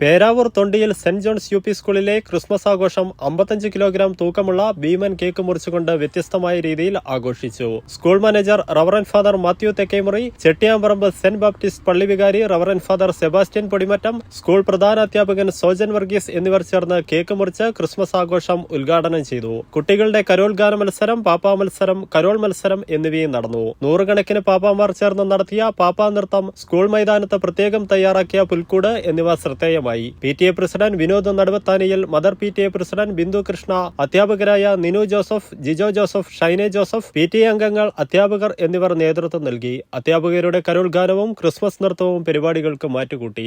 Peravoor Thondiyil saint John's U P സ്കൂളിലെ Christmas ആഘോഷം അമ്പത്തഞ്ച് കിലോഗ്രാം തൂക്കമുള്ള ഭീമൻ കേക്ക് മുറിച്ചുകൊണ്ട് വ്യത്യസ്തമായ രീതിയിൽ ആഘോഷിച്ചു. School manager reverend father Mathew Thekkemury Chettiyamparamba Saint Baptist പള്ളി വികാരി reverend father Sebastian Podimattam school പ്രധാന അധ്യാപകൻ സോജൻ വർഗീസ് എന്നിവർ ചേർന്ന് കേക്ക് മുറിച്ച് ക്രിസ്മസ് ആഘോഷം ഉദ്ഘാടനം ചെയ്തു. കുട്ടികളുടെ കരോൾ ഗാന മത്സരം പാപ്പാ മത്സരം കരോൾ മത്സരം എന്നിവയും നടന്നു. നൂറുകണക്കിന് പാപ്പാമാർ ചേർന്ന് നടത്തിയ പാപ്പാ നൃത്തം സ്കൂൾ മൈതാനത്ത് പ്രത്യേകം തയ്യാറാക്കിയ പുൽക്കൂട് എന്നിവ ശ്രദ്ധേയമായി P T A president Vinod Naduvathaniyil mother P T A president Bindu Krishna അധ്യാപകരായ Ninu Joseph Jijo Joseph Shine Joseph P T A അംഗങ്ങൾ അധ്യാപകർ എന്നിവർ നേതൃത്വം നൽകി. അധ്യാപകരുടെ കരോൾ ഗാനവും ക്രിസ്മസ് നൃത്തവും പരിപാടികൾക്ക് മാറ്റുകൂട്ടി.